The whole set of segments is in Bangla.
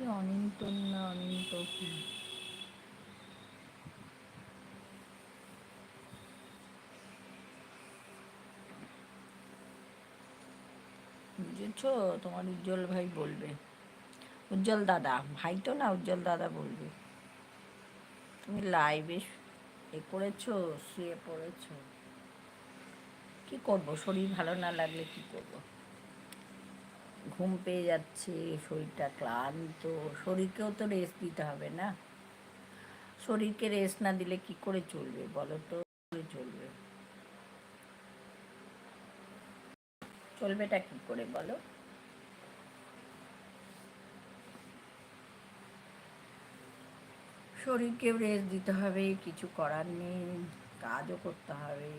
অনিন্তন না অনিন্ত কি বুঝেছ তোমার উজ্জ্বল ভাই বলবে। উজ্জ্বল দাদা, ভাই তো না, উজ্জ্বল দাদা বলবে। তুমি লাইভে এ করেছ শুয়ে পড়েছো। কি করব? শরীর ভালো না লাগলে কি করব? ঘুম পেয়ে যাচ্ছে, শরীরটা ক্লান্ত, শরীরকেও তো রেস্ট দিতে হবে না। শরীরকে রেস্ট না দিলে কি করে চলবে বলো তো? চলবে? চলবেটা কি করে বলো? শরীরকেও রেস্ট দিতে হবে, কিছু করার নেই, কাজও করতে হবে।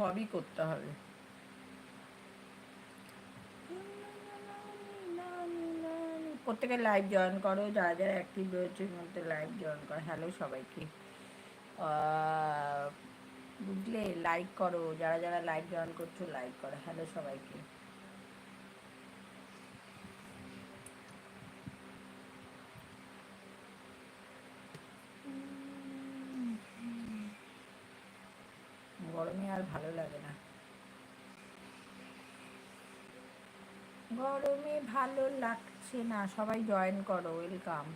সবই করতে হবে। প্রত্যেকে লাইভ জয়েন করো, যারা যারা অ্যাক্টিভ রয়েছে মধ্যে লাইভ জয়েন করো। হ্যালো সবাইকে। বুঝলে? লাইক করো। যারা যারা লাইভ জয়েন করছ লাইক করো। হ্যালো সবাইকে গরমে আর ভালো লাগে না। গরমে ভালো লাগছে না। সবাই জয়েন করো ওয়েলকাম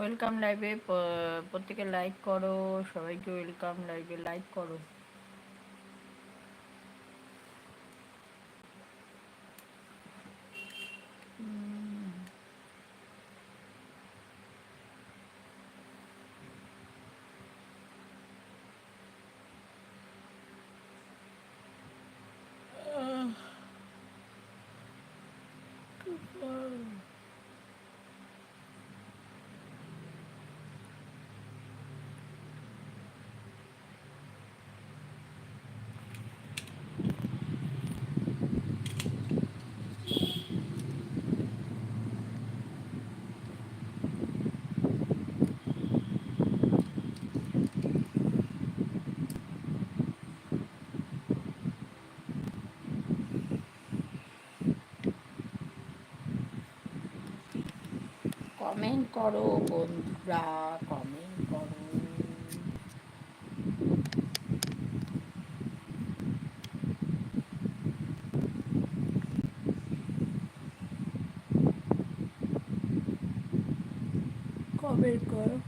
ওয়েলকাম লাইভে প্রত্যেকে লাইক করো সবাইকে ওয়েলকাম লাইভে লাইক করো। করো বন্ধুরা কমেন্ট করো। কমেন্ট করো।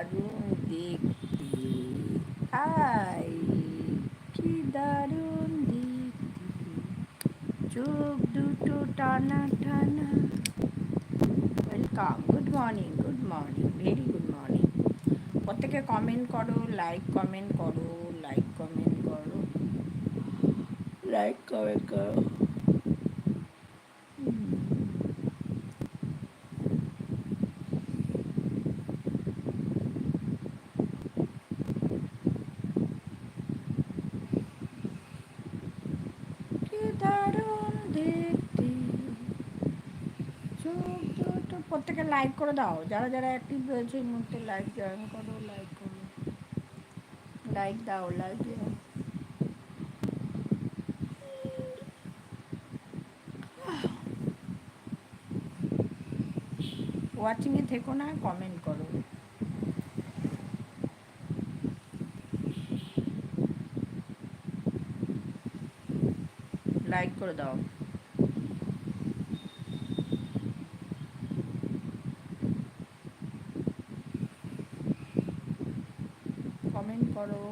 দারুণ দেখতে আই কি দারুণ দেখতে চোখ দুটো টানা টানা। Welcome good morning good morning very good morning প্রত্যেকে কমেন্ট করো লাইক কমেন্ট করো লাইক কমেন্ট করো। লাইক কমেন্ট করো কি দারুণ দেখতে চোখ দুটো প্রত্যেকে লাইক করে দাও। যারা যারা অ্যাক্টিভ রয়েছে এই মুহূর্তে লাইক জয়েন করো লাইক করো। লাইক দাও লাইক দাও। ওয়াচিংয়ে থেকো না কমেন্ট করো। লাইক করে দাও কমেন্ট করো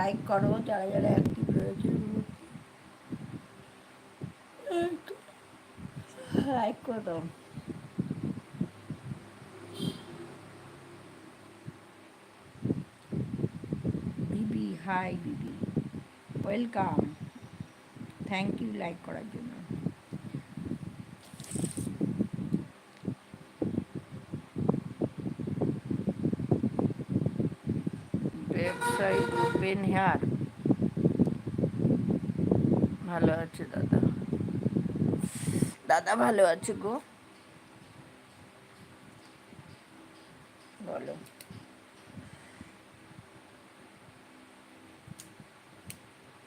লাইক করো, যারা যারা অ্যাক্টিভ রয়েছে লাইক করে দাও। বিবি high Bibi welcome thank you like করার জন্য। ওয়েবসাইট ওপেন হেয়ার ভালো আছে দাদা। দাদা ভালো আছে গো। বলো।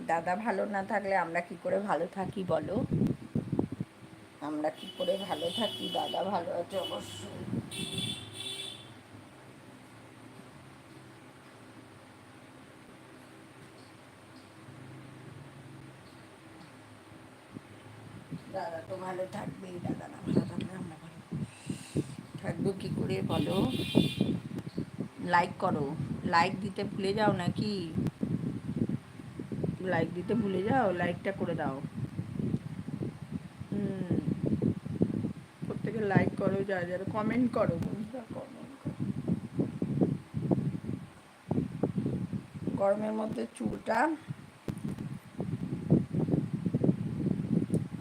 দাদা ভালো না থাকলে আমরা কি করে ভালো থাকি বলো? আমরা কি করে ভালো থাকি? দাদা ভালো আছে অবশ্যই দাদা তো ভালো থাকবেই দাদা না, ভালো থাকলে আমরা ভালো। থাকব কি করে বলো? লাইক করো। লাইক দিতে ভুলে যাও নাকি? লাইক দিতে ভুলে যাও? লাইকটা করে দাও। প্রত্যেকে লাইক করো যারা যারা কমেন্ট করো, বন্ধুরা কমেন্ট করো। গরমের মধ্যে চুলটা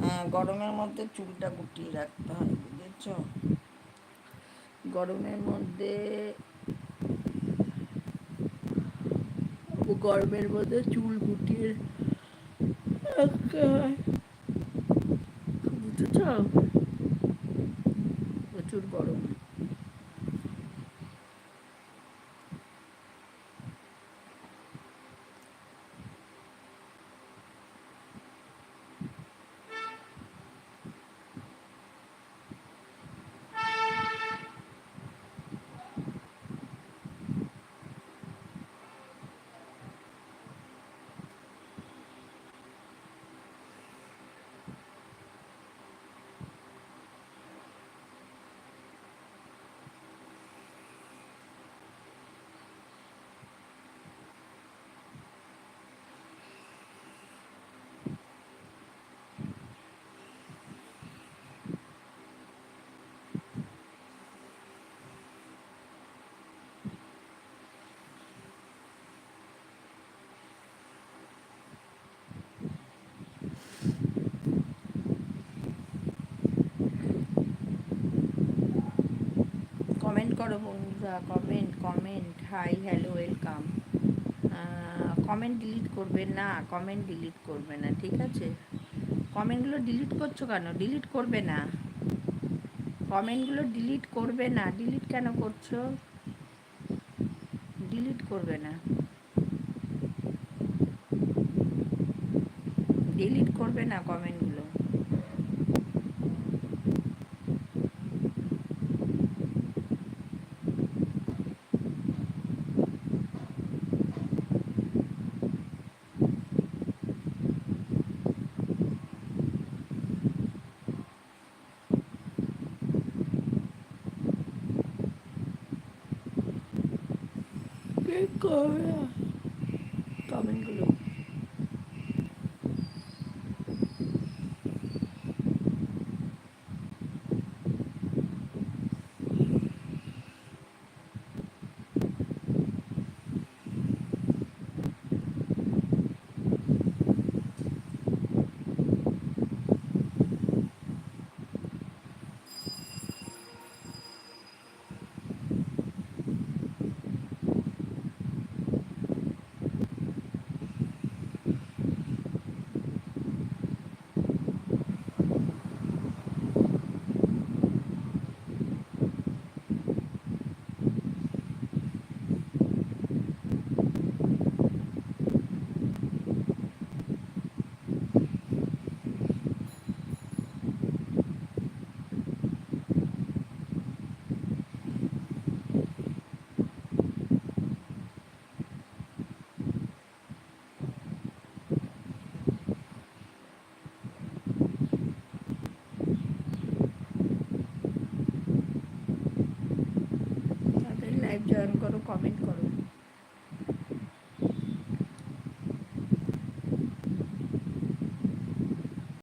হ্যাঁ গরমের মধ্যে চুলটা গুটিয়ে রাখতে হয়, বুঝেছ? গরমের মধ্যে গরমের মধ্যে চুল গুটিয়ে রাখতে হয়। বুঝেছ? প্রচুর গরম কমেন্ট করো বন্ধুরা comment comment hi hello welcome comment delete করবে না কমেন্ট ডিলিট করবে না, ঠিক আছে? কমেন্টগুলো ডিলিট করছ কেন? ডিলিট করবে না। কমেন্টগুলো ডিলিট করবে না ডিলিট কেন করছ? ডিলিট করবে না। ডিলিট করবে না কমেন্টগুলো করবে না